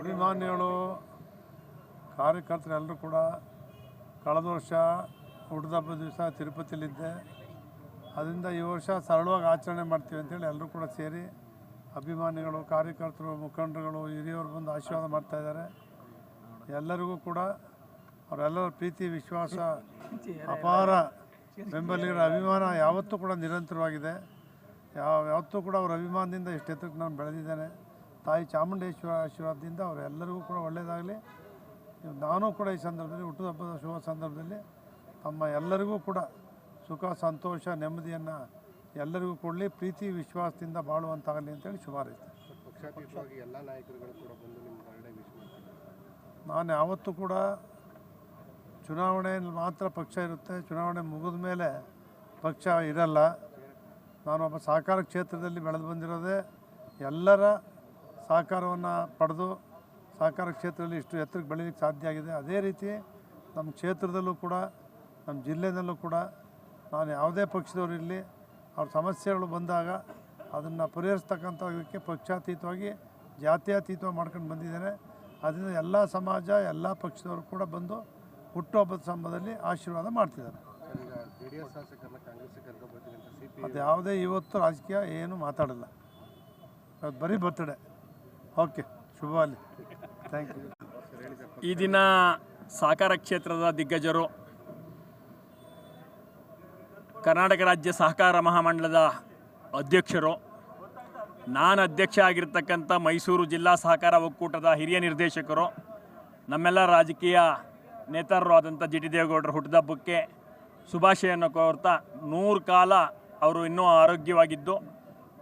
ಅಭಿಮಾನಿಗಳು ಕಾರ್ಯಕರ್ತರೆಲ್ಲರೂ ಕೂಡ ಕಳೆದ ವರ್ಷ ಹುಟ್ಟಿದಬ್ಬದ ದಿವಸ ತಿರುಪತಿಯಲ್ಲಿದ್ದೆ. ಅದರಿಂದ ಈ ವರ್ಷ ಸರಳವಾಗಿ ಆಚರಣೆ ಮಾಡ್ತೀವಿ ಅಂತೇಳಿ ಎಲ್ಲರೂ ಕೂಡ ಸೇರಿ ಅಭಿಮಾನಿಗಳು, ಕಾರ್ಯಕರ್ತರು, ಮುಖಂಡರುಗಳು ಹಿರಿಯವರು ಬಂದು ಆಶೀರ್ವಾದ ಮಾಡ್ತಾಯಿದ್ದಾರೆ ಎಲ್ಲರಿಗೂ ಕೂಡ ಅವರೆಲ್ಲರ ಪ್ರೀತಿ, ವಿಶ್ವಾಸ, ಅಪಾರ ಬೆಂಬಲಿಗರ ಅಭಿಮಾನ ಯಾವತ್ತೂ ಕೂಡ ನಿರಂತರವಾಗಿದೆ. ಯಾವ, ಯಾವತ್ತೂ ಕೂಡ ಅವರ ಅಭಿಮಾನದಿಂದ ಇಷ್ಟೆತ್ತಕ್ಕೆ ನಾನು ಬೆಳೆದಿದ್ದೇನೆ. ತಾಯಿ ಚಾಮುಂಡೇಶ್ವರ ಆಶೀರ್ವಾದದಿಂದ ಅವರೆಲ್ಲರಿಗೂ ಕೂಡ ಒಳ್ಳೆಯದಾಗಲಿ. ನಾನು ಕೂಡ ಈ ಸಂದರ್ಭದಲ್ಲಿ ಹುಟ್ಟುಹಬ್ಬದ ಶುಭ ಸಂದರ್ಭದಲ್ಲಿ ತಮ್ಮ ಎಲ್ಲರಿಗೂ ಕೂಡ ಸುಖ ಸಂತೋಷ ನೆಮ್ಮದಿಯನ್ನು ಎಲ್ಲರಿಗೂ ಕೊಡಲಿ. ಪ್ರೀತಿ ವಿಶ್ವಾಸದಿಂದ ಬಾಳುವಂತಾಗಲಿ ಅಂತೇಳಿ ಶುಭ ಎಲ್ಲ ನಾಯಕರುಗಳು ಕೂಡ ಬಂದು ನಾನು ಯಾವತ್ತೂ ಕೂಡ ಚುನಾವಣೆಯಲ್ಲಿ ಮಾತ್ರ ಪಕ್ಷ ಇರುತ್ತೆ. ಚುನಾವಣೆ ಮುಗಿದ ಮೇಲೆ ಪಕ್ಷ ಇರಲ್ಲ. ನಾನು ಒಬ್ಬ ಸಹಕಾರ ಕ್ಷೇತ್ರದಲ್ಲಿ ಬೆಳೆದು ಬಂದಿರೋದೇ ಎಲ್ಲರ ಸಹಕಾರವನ್ನು ಪಡೆದು ಸಹಕಾರ ಕ್ಷೇತ್ರದಲ್ಲಿ ಇಷ್ಟು ಎತ್ತರಕ್ಕೆ ಬೆಳೀಲಿಕ್ಕೆ ಸಾಧ್ಯ ಆಗಿದೆ. ಅದೇ ರೀತಿ ನಮ್ಮ ಕ್ಷೇತ್ರದಲ್ಲೂ ಕೂಡ, ನಮ್ಮ ಜಿಲ್ಲೆಯಲ್ಲೂ ಕೂಡ ನಾನು ಯಾವುದೇ ಪಕ್ಷದವರು ಇರಲಿ, ಅವ್ರ ಸಮಸ್ಯೆಗಳು ಬಂದಾಗ ಅದನ್ನು ಪರಿಹರಿಸ್ತಕ್ಕಂಥಕ್ಕೆ ಪಕ್ಷಾತೀತವಾಗಿ, ಜಾತ್ಯಾತೀತವಾಗಿ ಮಾಡ್ಕೊಂಡು ಬಂದಿದ್ದೇನೆ. ಅದರಿಂದ ಎಲ್ಲ ಸಮಾಜ, ಎಲ್ಲ ಪಕ್ಷದವರು ಕೂಡ ಬಂದು ಹುಟ್ಟುಹಬ್ಬದ ಸಂಬಂಧದಲ್ಲಿ ಆಶೀರ್ವಾದ ಮಾಡ್ತಿದ್ದಾರೆ. ಅದು ಯಾವುದೇ ಇವತ್ತು ರಾಜಕೀಯ ಏನು ಮಾತಾಡಲ್ಲ. ಅದು ಬರೀ ಬರ್ತಡೆ ಓಕೆ ಶುಭ ಅಲ್ಲಿ ಥ್ಯಾಂಕ್ ಯು ಈ ದಿನ ಸಹಕಾರ ಕ್ಷೇತ್ರದ ದಿಗ್ಗಜರು, ಕರ್ನಾಟಕ ರಾಜ್ಯ ಸಹಕಾರ ಮಹಾಮಂಡಲದ ಅಧ್ಯಕ್ಷರು, ನಾನು ಅಧ್ಯಕ್ಷ ಆಗಿರ್ತಕ್ಕಂಥ ಮೈಸೂರು ಜಿಲ್ಲಾ ಸಹಕಾರ ಒಕ್ಕೂಟದ ಹಿರಿಯ ನಿರ್ದೇಶಕರು, ನಮ್ಮೆಲ್ಲ ರಾಜಕೀಯ ನೇತಾರರು ಆದಂಥ ಜಿ ಟಿ ದೇವೇಗೌಡರ ಹುಟ್ಟಿದಬ್ಬಕ್ಕೆ ಶುಭಾಶಯನ್ನು ಕೋರ್ತಾ ನೂರು ಕಾಲ ಅವರು ಇನ್ನೂ ಆರೋಗ್ಯವಾಗಿದ್ದು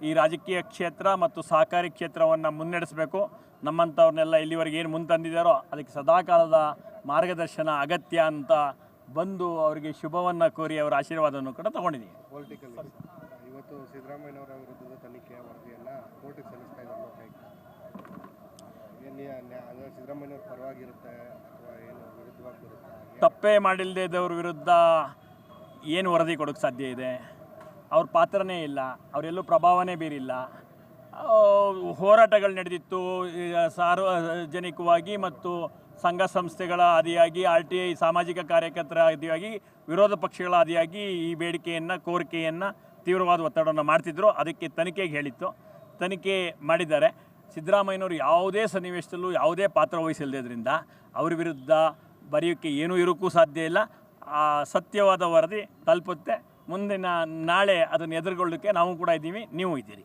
ಈ ರಾಜಕೀಯ ಕ್ಷೇತ್ರ ಮತ್ತು ಸಹಕಾರಿ ಕ್ಷೇತ್ರವನ್ನು ಮುನ್ನಡೆಸಬೇಕು. ನಮ್ಮಂಥವ್ರನ್ನೆಲ್ಲ ಇಲ್ಲಿವರೆಗೆ ಏನು ಮುಂದೆ ತಂದಿದ್ದಾರೋ ಅದಕ್ಕೆ ಸದಾಕಾಲದ ಮಾರ್ಗದರ್ಶನ ಅಗತ್ಯ ಅಂತ ಬಂದು ಅವರಿಗೆ ಶುಭವನ್ನು ಕೋರಿ ಅವರ ಆಶೀರ್ವಾದವನ್ನು ಕೂಡ ತಗೊಂಡಿದ್ದೀನಿ ಇವತ್ತು ಸಿದ್ದರಾಮಯ್ಯನವರ ವಿರುದ್ಧದ ತನಿಖೆಯ ವರದಿಯನ್ನು ಕೋರ್ಟಿಗೆ ಸಲ್ಲಿಸ್ತಾ ಇದ್ದಾರೆ ಲೋಕಾಯುಕ್ತ. ಏನು ಸಿದ್ದರಾಮಯ್ಯನವ್ರ ಪರವಾಗಿರುತ್ತೆ ಅಥವಾ ಏನು ವಿರುದ್ಧವಾಗಿ ಬರುತ್ತಾ ತಪ್ಪೇ ಮಾಡಿಲ್ಲದೆ ಇದ್ದವ್ರ ವಿರುದ್ಧ ಏನು ವರದಿ ಕೊಡೋಕ್ಕೆ ಸಾಧ್ಯ ಇದೆ? ಅವ್ರ ಪಾತ್ರನೇ ಇಲ್ಲ, ಅವರೆಲ್ಲೂ ಪ್ರಭಾವನೇ ಬೀರಿಲ್ಲ. ಹೋರಾಟಗಳು ನಡೆದಿತ್ತು ಸಾರ್ವಜನಿಕವಾಗಿ ಮತ್ತು ಸಂಘ ಸಂಸ್ಥೆಗಳ ಆದಿಯಾಗಿ ಆರ್ ಟಿ ಐ ಸಾಮಾಜಿಕ ಕಾರ್ಯಕರ್ತರ ಆದಿಯಾಗಿ ವಿರೋಧ ಪಕ್ಷಗಳ ಆದಿಯಾಗಿ ಈ ಬೇಡಿಕೆಯನ್ನು, ಕೋರಿಕೆಯನ್ನು ತೀವ್ರವಾದ ಒತ್ತಡವನ್ನು ಮಾಡ್ತಿದ್ರು. ಅದಕ್ಕೆ ತನಿಖೆಗೆ ಹೇಳಿತ್ತು. ತನಿಖೆ ಮಾಡಿದ್ದಾರೆ. ಸಿದ್ದರಾಮಯ್ಯನವರು ಯಾವುದೇ ಸನ್ನಿವೇಶದಲ್ಲೂ ಯಾವುದೇ ಪಾತ್ರ ವಹಿಸಿಲ್ಲದ್ರಿಂದ ಅವ್ರ ವಿರುದ್ಧ ಬರೆಯೋಕ್ಕೆ ಏನೂ ಇರೋಕ್ಕೂ ಸಾಧ್ಯ ಇಲ್ಲ. ಆ, ಸತ್ಯವಾದ ವರದಿ ತಲುಪುತ್ತೆ. ಮುಂದಿನ ನಾಳೆ ಅದನ್ನು ಎದುರುಗೊಳ್ಳೋಕ್ಕೆ ನಾವು ಕೂಡ ಇದ್ದೀವಿ ನೀವು ಇದ್ದೀರಿ.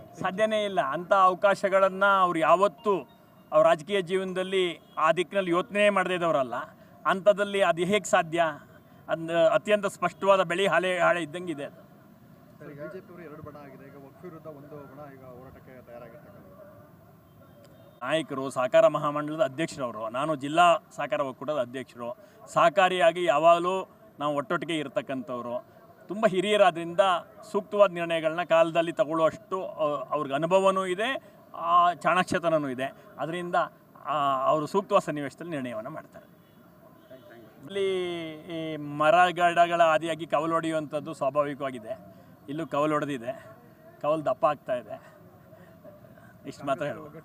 ಅಂತ. ಸಾಧ್ಯನೇ ಇಲ್ಲ. ಅಂಥ ಅವಕಾಶಗಳನ್ನು ಅವ್ರು ಯಾವತ್ತೂ ಅವ್ರ ರಾಜಕೀಯ ಜೀವನದಲ್ಲಿ ಆ ದಿಕ್ಕಿನಲ್ಲಿ ಯೋಚನೆ ಮಾಡದೇ ಇದ್ದವರಲ್ಲ. ಅಂಥದ್ದಲ್ಲಿ ಅದು ಹೇಗೆ ಸಾಧ್ಯ? ಅಂದ ಅತ್ಯಂತ ಸ್ಪಷ್ಟವಾದ ಬೆಳೆ ಹಾಳೆ ಹಾಳೆ ಇದ್ದಂಗೆ ಇದೆ ಅದು. ನಾಯಕರು ಸಹಕಾರ ಮಹಾಮಂಡಲದ ಅಧ್ಯಕ್ಷರವರು ನಾನು ಜಿಲ್ಲಾ ಸಹಕಾರ ಒಕ್ಕೂಟದ ಅಧ್ಯಕ್ಷರು ಸಹಕಾರಿಯಾಗಿ ಯಾವಾಗಲೂ ನಾವು ಒಟ್ಟೊಟ್ಟಿಗೆ ಇರತಕ್ಕಂಥವ್ರು. ತುಂಬ ಹಿರಿಯರಾದ್ರಿಂದ ಸೂಕ್ತವಾದ ನಿರ್ಣಯಗಳನ್ನ ಕಾಲದಲ್ಲಿ ತಗೊಳ್ಳುವಷ್ಟು ಅವ್ರಿಗೆ ಅನುಭವವೂ ಇದೆ ಚಾಣಾಕ್ಷತನೂ ಇದೆ. ಅದರಿಂದ ಅವರು ಸೂಕ್ತವಾದ ಸನ್ನಿವೇಶದಲ್ಲಿ ನಿರ್ಣಯವನ್ನು ಮಾಡ್ತಾರೆ. ಇಲ್ಲಿ ಈ ಮರಗಡಗಳ ಆದಿಯಾಗಿ ಕವಲು ಹೊಡೆಯುವಂಥದ್ದು ಸ್ವಾಭಾವಿಕವಾಗಿದೆ. ಇಲ್ಲೂ ಕವಲು ಹೊಡೆದಿದೆ ಕವಲು ದಪ್ಪ ಆಗ್ತಾ ಇದೆ. ಇಷ್ಟು ಮಾತ್ರ ಹೇಳ್ಬೋದು.